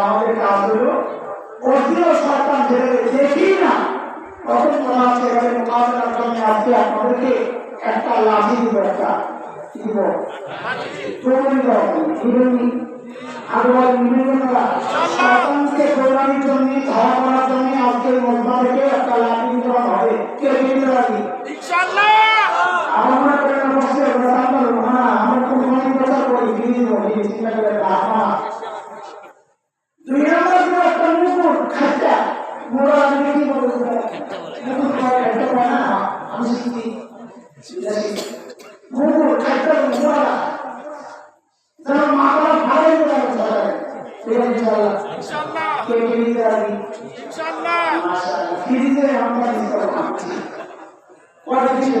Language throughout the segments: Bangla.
আমাদের কাজ হলো অধীর সরকার যেটা দেখি না তখন মনে হচ্ছে এখানে মোকাবেলার জন্য আজকে আপনাদেরকে একটা লাঠি দিব একটা দিব। প্রমাণিত দিবেননি আবার বিভিন্ন সন্তানকে প্রমাণের জন্য ধারা করার জন্য আজকে মধ্যা থেকে একটা লাঠি দেওয়া হবে। কে দিতে রাখি আমার মনে করেন না বসে না আমার খুব প্রচার করি দিয়ে চিন্তা করে রাখা দুই নম্বর দিন একটা খাদ্যা পায় না আমি শিখি মুকুট খাদ্যা মোড়া যেন মা বাবা ভালো ইনশাআল্লাহ। কে কে নিতে রাখি মাশাআল্লাহ ফিরিতে আমরা নিতে পারছি কয়টা কিছু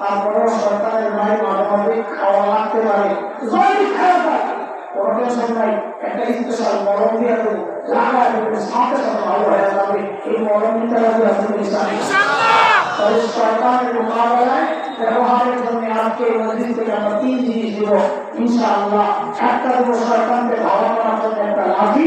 তারপরেও সরকারের ভাই মাঝে মাঝে খাওয়া লাগতে পারে। জলদি খাওয়া পায় কোনো টেনশন নাই একটা স্পেশাল মরম দিয়ে দেবো লাগায় দেবো সাথে সাথে ভালো হয়ে যাবে। এই মরম দিতে লাগবে আপনি তবে একটা লাঠি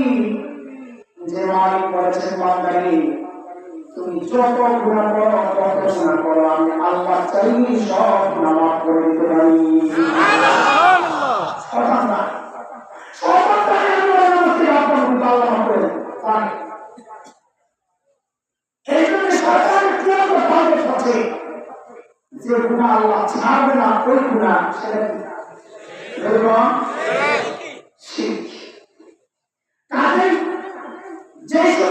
যে মালিক বলেছেন বান্দারি তুমি যত গুণা করো তত গুণা করো। আমি আল্লাহ চাইনি সব নামাজ করে দিতে পারি। যে গুণা আল্লাহ ছাড়বে না ওই গুণা সেটা যে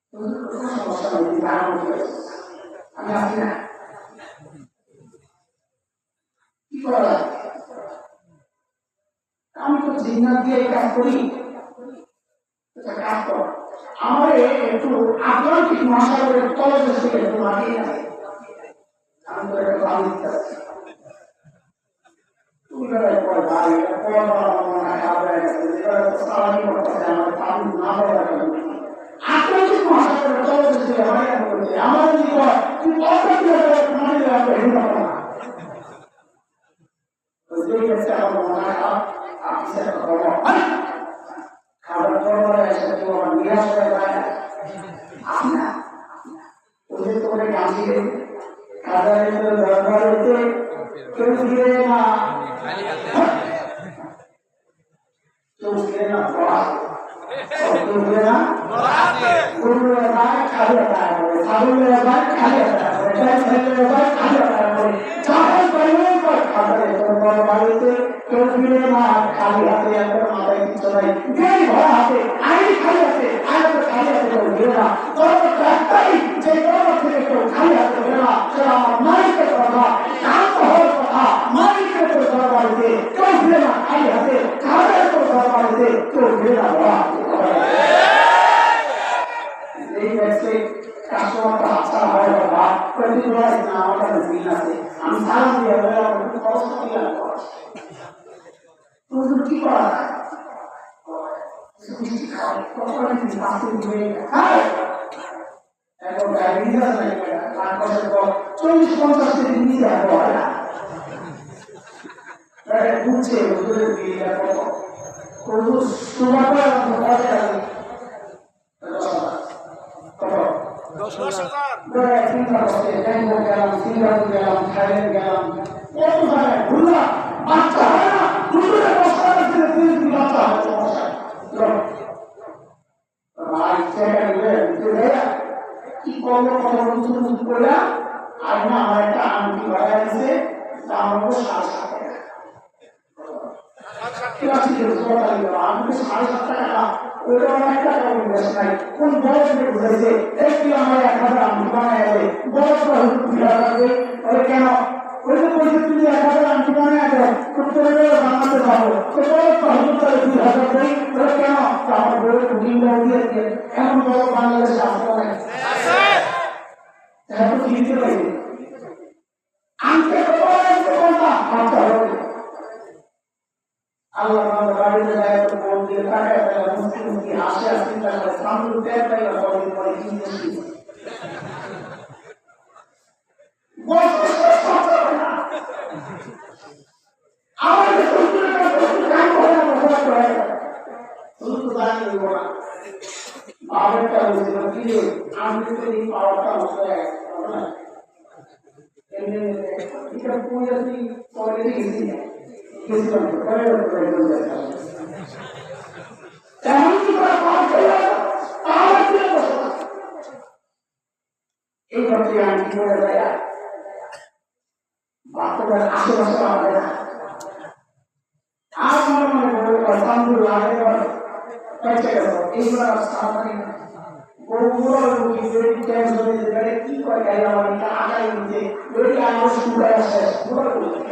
আমি তো জিন্নাত দিয়ে কাজ করি আমার একটু আটলান্টিক মহাসাগরের তলদেশ থেকে একটু মাটিয়ে আমি তো একটা পারছি তুমি আমার পানি না হওয়ার কারণে আটলান্টিক মহাসাগরের তলদেশ থেকে মাটিয়ে করছে আমার যদি কয় তুই অল্প দিয়ে মাটি দেওয়া হেঁটে পাবো না যেই ক্ষেত্রে আমার মনে হয় আপ- আপনি সেটা করো খাবার পরে এসে কেউ আমার নিরাশ হয়ে যায় না আপনি না ওদের তোকে কাঁদিয়ে খাবার ভিতরে দরকার হইতে কেউ ফিরে না কেউ ফিরে না পড়া কেউ ফিরে না গরুর ব্যাপার খালি ব্যাপার করে ছাগলের ব্যাপার খালি ব্যাপার করে গাই ছেলের ব্যাপার খালি ব্যাপার করে চাকরি করলেই পর খাবারে তোর বড় বাড়িতে কেউ ফিরে না খালি হাতে একবার মাথায় কিছু নাই গাড়ি ভরা হাতে আইনি খালি হাতে আর তো খালি হাতে কেউ ফিরে না তোর ডাক্তারি যে তোর থেকে কেউ খালি হাতে ফিরে না সেটা আমার মালিকের কথা শান্ত হওয়ার কথা মালিকের তোর দরবারিতে কেউ ফিরে না খালি হাতে খাবারের তোর দরবারিতে কেউ ফিরে না বড় হাতে এই ব্যক্তি কাস্টমারটা আচ্ছা হয় বাবা প্রতিবার না আমার কাছে দিন আছে আমি সালাম দিয়ে বললাম একটু কষ্ট দিয়ে কি করা যায়? মিষ্টি খাও, কখনো পাশে দিয়ে খাও। এখন ডায়াবেটিস নাই পাঁচ বছর পর চল্লিশ পঞ্চাশ কেজি নিয়ে যাব না বুঝছে হুজুরের বিয়েটা কত হুজুর তোমার কত দশ হাজার। চিন্তা করছে ব্যাংকক গেলাম সিঙ্গাপুর গেলাম থাইল্যান্ড গেলাম কত জায়গায় ঘুরলাম বাচ্চা হয় না দুপুরে বসা আছে তিন দিন বাচ্চা হয় সমস্যা আর জায়গা নিলে দিতে দেয় কি করল কত নতুন নতুন করে আর না আমার একটা আংটি বাড়া দিছে তা আমার উপর সাড়ে সাত টাকা কি আছে যে কথা দিল আমি তো সাড়ে সাত টাকা না ওটা অনেক টাকা ইনভেস্ট নাই কোন বড় থেকে বুঝাইছে একটি আমার এক হাজার আংটি বানায় দেবে বড় তো ভিড়া লাগবে ওরে কেন ওই যে বলছে তুমি এক হাজার আংটি বানায় দেবে তো তোরে বানাতে পারব তো বড় তো হুজুর তাহলে দুই হাজার দেই ওরে কেন তো আমার বড় বুকিং দিয়ে দিয়ে এখন বড় বাংলাদেশে আসতে নাই এত কি দিতে পারি আংটি তো বড় একটা কথা আচ্ছা হবে আল্লাহ আমাদের বাড়িতে যায় তো বল দিয়ে টাকায় পেলে মুক্তি মুক্তি হাসি আর চিন্তা করে সামনে টের পাইলে কদিন পরে কি মুক্তি আমাদের শ্বশুরের কাছে শ্বশুর কাম করে না বসবাস করে শ্বশুর তো জানি দিব না বাবারটা বলছিল কি রে আমি তো এই পাওয়ারটা বসে গেছে এমনি এটা পুরো তুই পরে গেছি গেছিলাম পরে পরে তেমন কি করে পাওয়া ছিল পাওয়া ছিল এই ঘরটি আমি কি করে যায় বাস্তবের আশেপাশে হবে না আর মনে মনে বলব আলহামদুলিল্লাহ আগেবার বেঁচে গেল এইবার আর সামনে বড় রুগী বেড়ি টেন্স হয়ে যেতে পারে কি করে গেল আমার এটা আগাই নিতে বেড়ি আগে শুরু আসে পুরো করে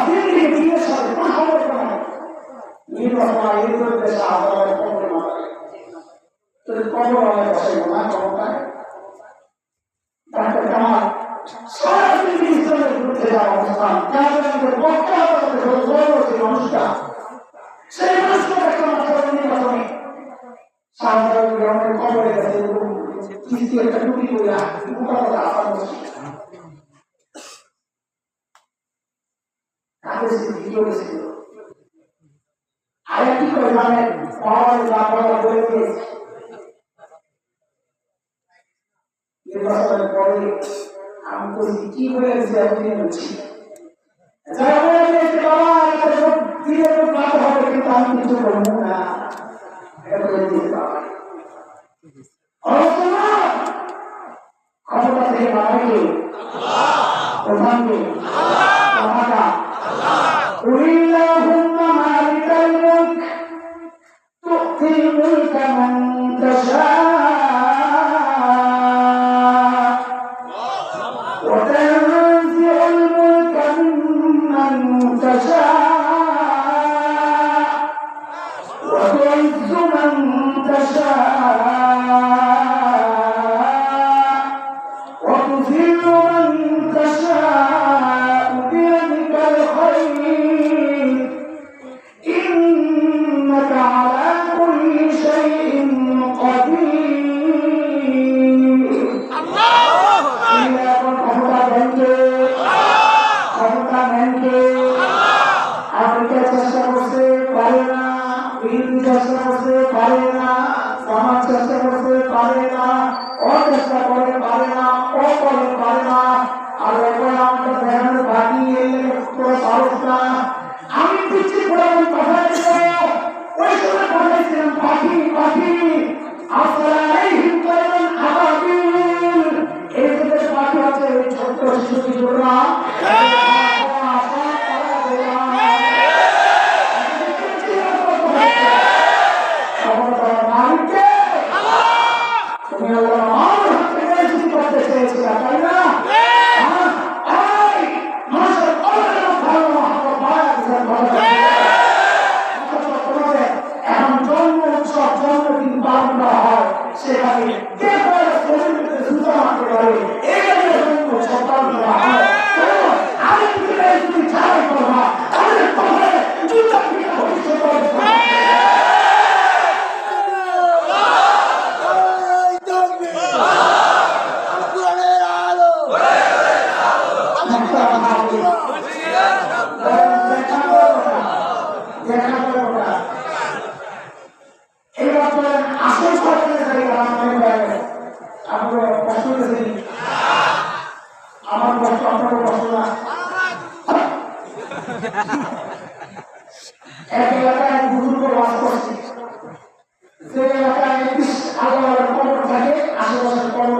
সাধারণ গ্রামের কবরে গেছে কিস্তি একটা টুপি করে মোটামুটি আসাম বসে কাদের সে ভিডিও ছিল আরে কি করে মানে পাওয়ার লাপাওয়ার বলে দিয়েছে নির্বাচনের পরে আমি বলছি কি হয়েছে আপনি বলছি যারা বলে দিয়েছে বাবা এটা ভোট দিলে তো লাভ হবে কিন্তু আমি কিছু বলব না এটা বলে দিয়েছে বাবা অবশ্য না ক্ষমতা থেকে বাবাকে প্রধানকে মহাটা বিএনপি চেষ্টা করছে পারে না সমাজ চেষ্টা করছে পারে না ও চেষ্টা করে পারে না ও করে পারে না, আর এখন আমাকে দেখানোর বাকি করে পারস না। আমি পিছিয়ে পড়ে আমি পাঠাইছিলাম ওই সময় পাঠাইছিলাম পাখি পাখি আবাবিল এই পাখি আছে ছোট্ট শিশু কিশোররা তুমি আল্লাহ আমার হাতে বেশি করতে চেয়েছিলা তাই না এই মানুষের অনেক ভালো মহাত্মা পাওয়া গেছে ভালো তোমাদের এখন জন্ম উৎসব জন্মদিন পালন করা হয় সেখানে কে শরীরকে পারে করা হয় কেন? আমি যদি ছাড়াই করবা তাহলে তোমাদের জুতা পিঠা ভবিষ্যৎ হবে। দেখা হবে। দেখা হবে। দেখা হবে। এবার বলেন আসল সরকারের জায়গা আমার বাইরে আপনারা কষ্ট করেছেন আমার কষ্ট আপনার কষ্ট না এক এলাকায় এক বুজুর্গ বাস করছে যে এলাকায় একত্রিশ আল্লাহর কবর থাকে আশেপাশের কবর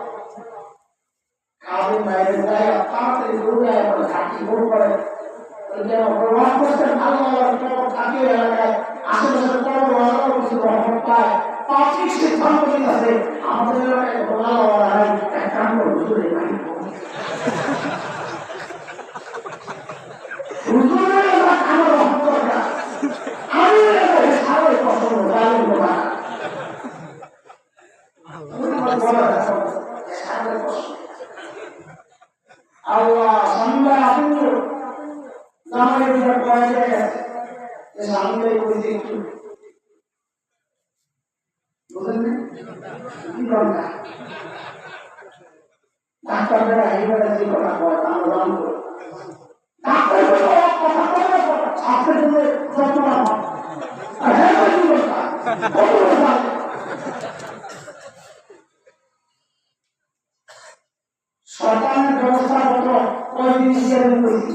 খাবেন বাইরে যায় তাড়াতাড়ি দৌড়ে করে। থাকে আমাদের কাম করে হুজুরে বাড়ি হুজুরের এলাকা আমার রহমত দরকার আমি এলাকায় সারাই পছন্দ জানেন না আল্লাহ সন্ধ্যা আপনি নামাজে বিরাট করা যায় যে সামনে করেছি একটু বুঝলেন ডাক্তাররা এইভাবে যে কথা কয় তা আমরা জানি তো। ডাক্তার বলে, "ও, কথা কয় না, কথা। ছাত্রের জন্য যন্ত্রণা হয়। আর হ্যাঁ, ওই কি কথা? কত বড় কথা? সরকারের ব্যবস্থাপত্র কয়দিন চেয়ারম্যান করেছি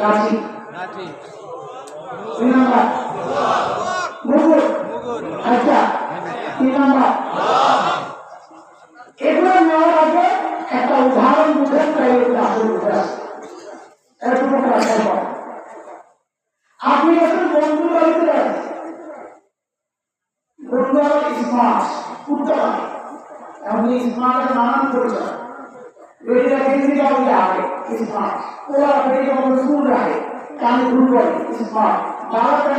রাখি লাঠি দুই নাম্বার মুকুট আচ্ছা তিন নাম্বার এগুলো নেওয়ার আগে একটা উদাহরণ বুঝেন তাই এগুলো আসলে বুঝে আসে এরকম একটা রাখার পর আপনি যখন বন্ধু বাড়িতে যান বন্ধু আবার স্মার্ট উত্তর এমনি স্মার্টের নানান পরিচয় বেটিরা কেজি যাওয়া আগে স্মার্ট ওরা বেটিকে বলে স্কুল রাখে কানে ভুল করে স্মার্ট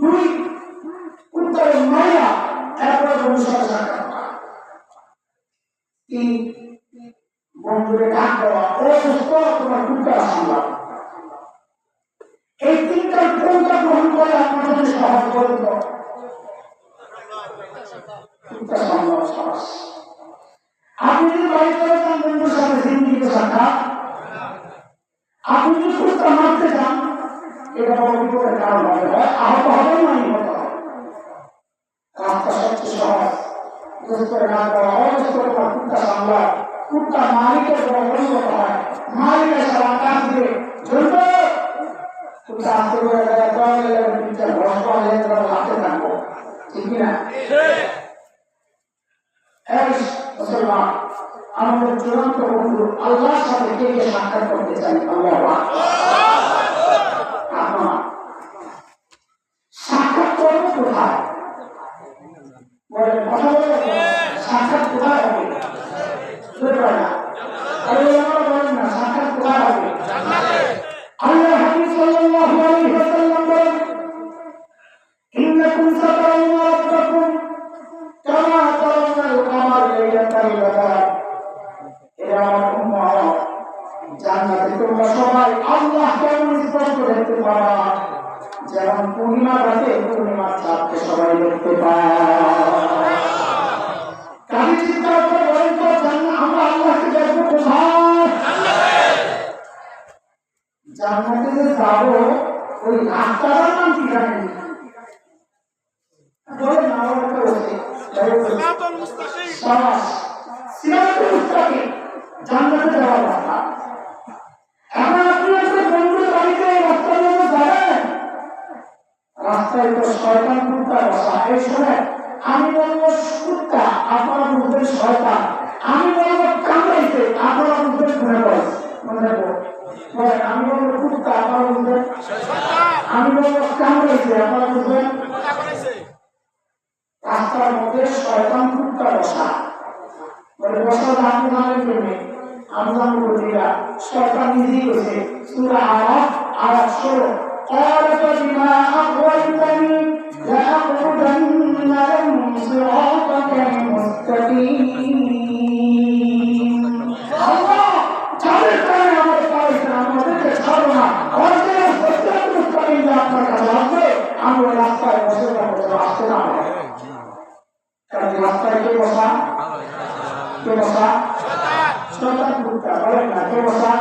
দুই কুত্তার মায়া, এরপরে করা। তিন বন্ধুরে ডাক দেওয়া, ও সুস্থ, তোমার এই তিনটার কোনটা গ্রহণ করে আপনার সহজ করে আপনি যদি বন্ধুর সাথে আপনি যদি মারতে চান এটা বড় বিপদের কারণ হবে হয় আহত হবে না নিহত হবে। রাস্তা সবচেয়ে সহজ। বিশেষ করে না করা অবস্থ তোমার কুত্তা আমাদের চূড়ান্ত বন্ধু আল্লাহর সাথে কে কে সাক্ষাৎ করতে চাই আল্লাহ আপনার সাক্ষাৎ করব কোথায়? কথা বলে সাক্ষাৎ কোথায় হবে? সাক্ষাৎ কোথায় হবে? আল্লাহ কেমন স্পষ্ট দেখতে পাবা। যেমন পূর্ণিমা রাতে পূর্ণিমার চাঁদকে সবাই দেখতে পায়। কাজে চিন্তা করে বলেন তো আমরা আল্লাহকে দেখব কোথায়? জান্নাতে যে যাব ওই রাস্তাটার নাম কি জানেন? বলেন না আমার একটা বলছে সিরাতুল মুস্তাকিম। সিরাতুল মুস্তাকিম জান্নাতে যাওয়ার রাস্তা এখন আপনি একটা বন্ধুর বাড়িতে রাস্তায় তো শয়তান আমি বলব কুত্তা, আপনারা বুঝবেন শয়তান। আমি বলব কামড়াইছে আপনারা বুঝবেন মনে করে মনে আমি বলব কুত্তা, আপনারা বুঝবেন? আমি বলব কামড়াইছে আপনারা করেছে রাস্তার মধ্যে শয়তান বলে বসা আপনি জানেন কেমনি আমি জানব শয়তান নিজেই বসে সুরা আরাফ আরাফ ষোলো। قال فبما أغويتني لأقعدن لهم صراطك المستقيم الله যাদের কারণে আমাদের পাইছে আমাদেরকে ছাড়ো না আমাদের সত্যের মুস্তাকিম আপনার কাছে আসবে আমি ওই রাস্তায় বসে যাবো যেন আসতে না হয় কারণ রাস্তায় কে বসা কে বসা শয়তান কুত্তা বলেন না কে বসা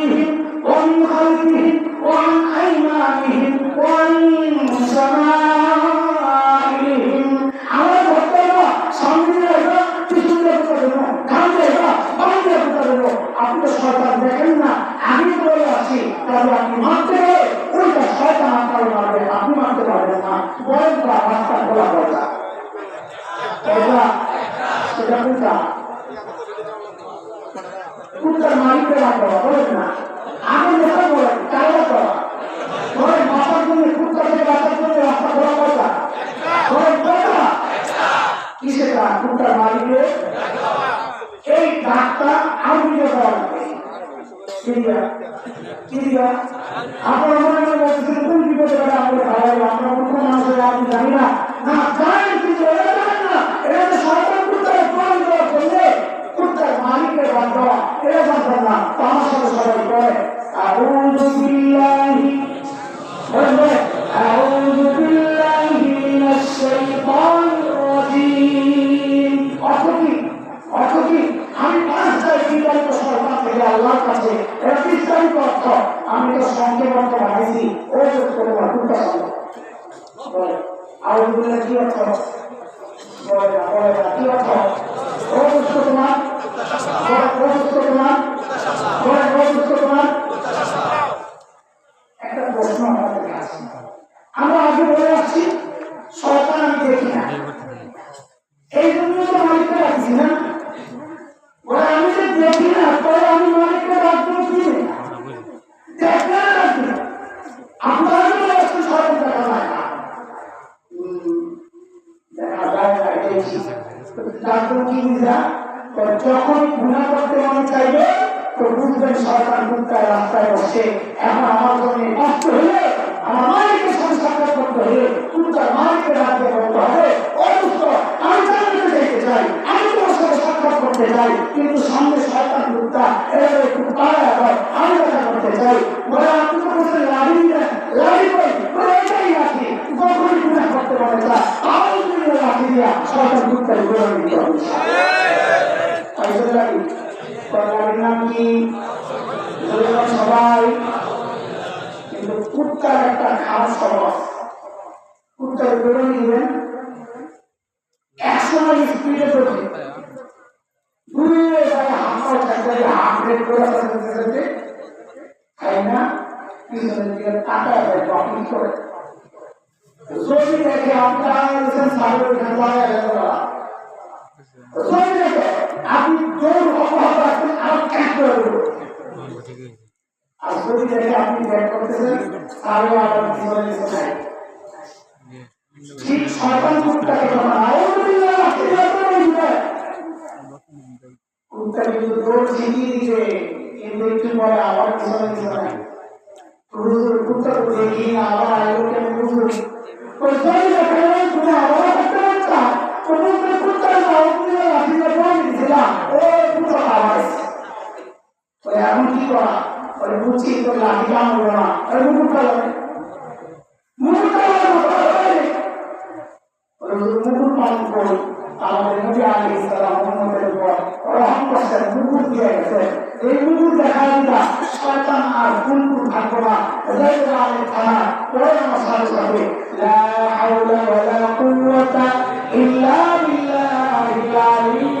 أيديهم ومن خلفهم এই জন্য তো মালিককে রাখছি না? যখন গুণা করতে মনে চাইবে, তো বুঝবেন সরকার রাস্তায় বসে, এখন আমার জন্য কষ্ট হলে আমার সাথে করতে হলে কুত্তার মালিকের রাজ্যে করতে হবে অসুস্থ আমি জানাতে যেতে চাই আমি তোমার সাথে সাক্ষাৎ করতে চাই কিন্তু সামনে সরকার গুপ্তা এরা একটু পাড়া হয় আমি দেখা করতে চাই বলে আপনি তো বলছেন লাড়ি দিলেন লাড়ি কই বলে এটাই রাখি যখনই গুণা করতে পারে তা আরও তুমি লাঠি দিয়া সরকার গুপ্তার গুণা দিতে হবে সবাই, কিন্তু একটা খারাপ স্বভাব কুত্তার বেরো নিবেন একসময় স্পিডে চলছে যায় হামলা চাকরি হান্ড্রেড করে তাই না? পিছনের আপনার সার্ভে খেলা যদি আপনি দৌড় অব্যাহত রাখবেন আর ক্যাচ করে দেবো আর যদি দেখে আপনি ব্যাট করতেছেন, তাহলে আবার জীবনে কিছু নাই ঠিক শয়তান কুত্তাকে যখন কুত্তা কিন্তু দৌড় শিখিয়ে দিবে কিন্তু একটু পরে আবার নাই হুজুর কুত্তা তো দেখি, আবার আইলো কেন ও কুত্তা আবার ওই এখন কি করা ওই বুঝছি তো লাঠি কামড় না ওই মুকুট কালাবে মুকুট কালাবে ওই মুকুট পালন করি আমাদের নবী আলী ইসলাম মোহাম্মদের উপর রহম করছেন মুকুট দিয়ে গেছে এই মুকুট দেখা দিতা শয়তান আর ফুলকুল থাকব না যাইতে আলী থানা পরে আমার সাথে সাথে লা হাওলা ওয়ালা কুওয়াতা ইল্লা বিল্লাহিল আলিয়্যিল